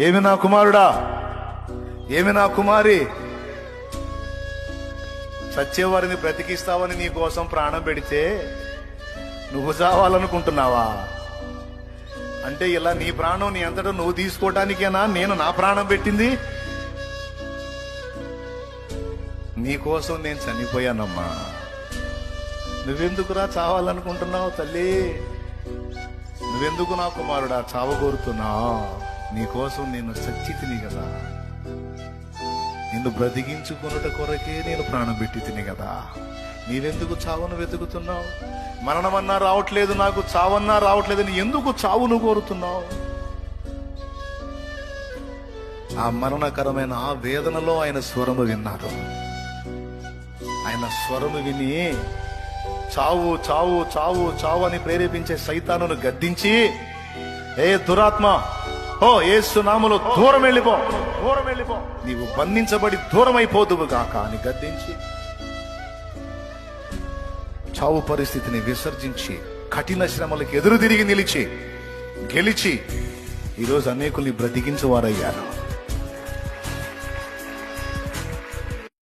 ఏమి నా కుమారుడా? ఏమి నా కుమారి? చచ్చేవారిని బ్రతికిస్తావని నీ కోసం ప్రాణం పెడితే నువ్వు చావాలనుకుంటున్నావా? అంటే ఇలా నీ ప్రాణం నీ అంతటా నువ్వు తీసుకోవటానికేనా నేను నా ప్రాణం పెట్టింది? నీకోసం నేను చనిపోయానమ్మా. నువ్వెందుకురా చావాలనుకుంటున్నావు తల్లి? నువ్వెందుకు నా కుమారుడా? చావ కోరుతున్నావు నీకోసం నేను చచ్చి తిని కదా నిన్ను బ్రతికించుకున్నట కొరకే నేను ప్రాణం పెట్టి తిని కదా నీవెందుకు చావును వెతుకుతున్నావు? మరణమన్నా రావట్లేదు నాకు చావన్నా రావట్లేదు నీ ఎందుకు చావును కోరుతున్నావు? ఆ మరణకరమైన ఆ వేదనలో ఆయన స్వరము విన్నారు ఆయన స్వరము విని చావు చావు చావు చావు అని ప్రేరేపించే సైతానును గద్దించి ఏ దురాత్మ ఓ ఏసు నామలో దూరం వెళ్ళిపో. దూరం వెళ్ళిపో. నీవు బంధించబడి దూరం అయిపోదువు గాక అని గద్దించి చావు పరిస్థితిని విసర్జించి కఠిన శ్రమలకు ఎదురు తిరిగి నిలిచి గెలిచి ఈరోజు అనేకుల్ని బ్రతికించువారయ్యారు